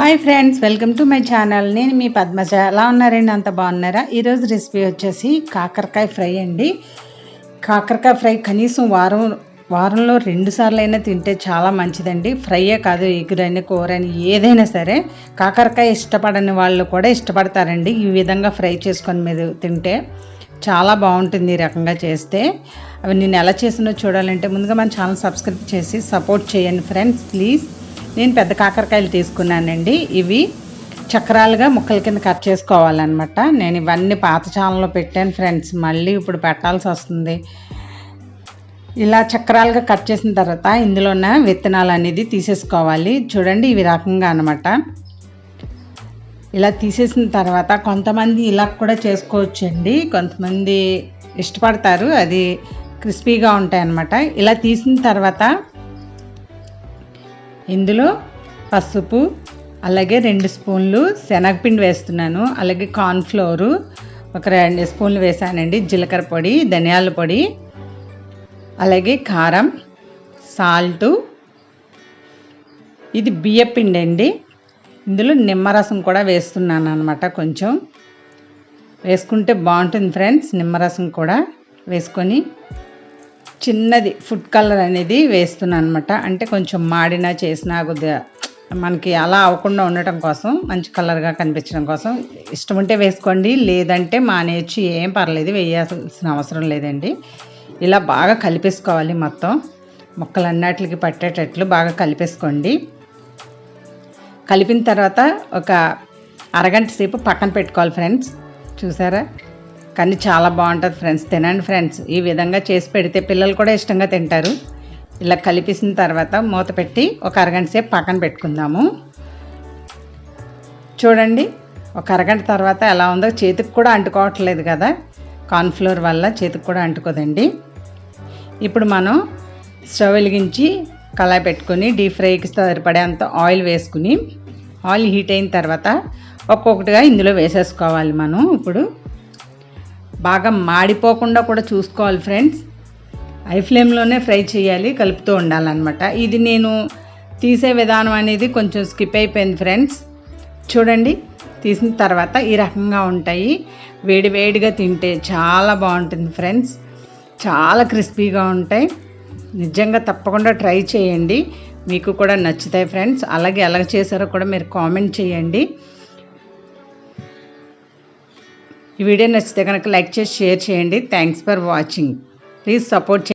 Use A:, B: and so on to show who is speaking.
A: Hi friends welcome to my channel. నేను మీ పద్మజ. ఎలా ఉన్నారండి? అంత బాగున్నారా? ఈరోజు రెసిపీ వచ్చేసి కాకరకాయ ఫ్రై అండి. కాకరకాయ ఫ్రై కనీసం వారం వారంలో రెండు సార్లు అయినా తింటే చాలా మంచిదండి. ఫ్రైయే కాదు ఎగురని కూర అని ఏదైనా సరే. కాకరకాయ ఇష్టపడని వాళ్ళు కూడా ఇష్టపడతారండి ఈ విధంగా ఫ్రై చేసుకొని మీరు తింటే. చాలా బాగుంటుంది ఈ రకంగా చేస్తే. అవి నేను ఎలా చేసినో చూడాలంటే ముందుగా మన ఛానల్ సబ్స్క్రైబ్ చేసి సపోర్ట్ చేయండి ఫ్రెండ్స్ ప్లీజ్. నేను పెద్ద కాకరకాయలు తీసుకున్నానండి. ఇవి చక్రాలుగా ముక్కల కింద కట్ చేసుకోవాలన్నమాట. నేను ఇవన్నీ పాత ఛానల్లో పెట్టాను ఫ్రెండ్స్. మళ్ళీ ఇప్పుడు పెట్టాల్సి వస్తుంది. ఇలా చక్రాలుగా కట్ చేసిన తర్వాత ఇందులో ఉన్న విత్తనాలు అనేది తీసేసుకోవాలి. చూడండి ఇవి రకంగా అనమాట ఇలా తీసేసిన తర్వాత కొంతమంది ఇలా కూడా చేసుకోవచ్చండి. కొంతమంది ఇష్టపడతారు. అది క్రిస్పీగా ఉంటాయి అన్నమాట ఇలా తీసిన తర్వాత ఇందులో పసుపు అలాగే రెండు స్పూన్లు శనగపిండి వేస్తున్నాను అలాగే కార్న్ఫ్లోరు ఒక రెండు స్పూన్లు వేసానండి జీలకర్ర పొడి ధనియాల పొడి అలాగే కారం సాల్టు. ఇది బియ్యపిండి అండి ఇందులో నిమ్మరసం కూడా వేస్తున్నాను అనమాట కొంచెం. వేసుకుంటే బాగుంటుంది ఫ్రెండ్స్ నిమ్మరసం కూడా వేసుకొని చిన్నది ఫుడ్ కలర్ అనేది వేస్తున్నాను అనమాట అంటే కొంచెం మాడిన చేసినా కొద్దిగా మనకి అలా అవ్వకుండా ఉండటం కోసం మంచి కలర్గా కనిపించడం కోసం ఇష్టం ఉంటే వేసుకోండి లేదంటే మానేయచ్చు ఏం పర్లేదు వేయాల్సిన అవసరం లేదండి. ఇలా బాగా కలిపేసుకోవాలి మొత్తం. మొక్కలన్నిటికి పట్టేటట్లు బాగా కలిపేసుకోండి. కలిపిన తర్వాత ఒక అరగంట సేపు పక్కన పెట్టుకోవాలి ఫ్రెండ్స్. చూసారా? కానీ చాలా బాగుంటుంది ఫ్రెండ్స్ తినండి ఫ్రెండ్స్ ఈ విధంగా చేసి పెడితే పిల్లలు కూడా ఇష్టంగా తింటారు. ఇలా కలిపేసిన తర్వాత మూత పెట్టి ఒక అరగంట సేపు పక్కన పెట్టుకుందాము. చూడండి ఒక అరగంట తర్వాత ఎలా ఉందో చేతికి కూడా అంటుకోవట్లేదు కదా. కార్న్ఫ్లోర్ వల్ల చేతికి కూడా అంటుకోదండి. ఇప్పుడు మనం స్టవ్ వెలిగించి కళాయి పెట్టుకొని డీప్ ఫ్రైకి సరిపడేంత ఆయిల్ వేసుకుని ఆయిల్ హీట్ అయిన తర్వాత ఒక్కొక్కటిగా ఇందులో వేసేసుకోవాలి మనం. ఇప్పుడు బాగా మాడిపోకుండా కూడా చూసుకోవాలి ఫ్రెండ్స్. ఐ ఫ్లేమ్లోనే ఫ్రై చేయాలి కలుపుతూ ఉండాలన్నమాట. ఇది నేను తీసే విధానం అనేది కొంచెం స్కిప్ అయిపోయింది ఫ్రెండ్స్. చూడండి తీసిన తర్వాత ఈ రకంగా ఉంటాయి. వేడి వేడిగా తింటే చాలా బాగుంటుంది ఫ్రెండ్స్. చాలా క్రిస్పీగా ఉంటాయి. నిజంగా తప్పకుండా ట్రై చేయండి. మీకు కూడా నచ్చుతాయి ఫ్రెండ్స్. అలాగే ఎలా చేశారో కూడా మీరు కామెంట్ చేయండి. ఈ వీడియో నచ్చితే కనుక లైక్ చేసి షేర్ చేయండి. Thanks for watching please support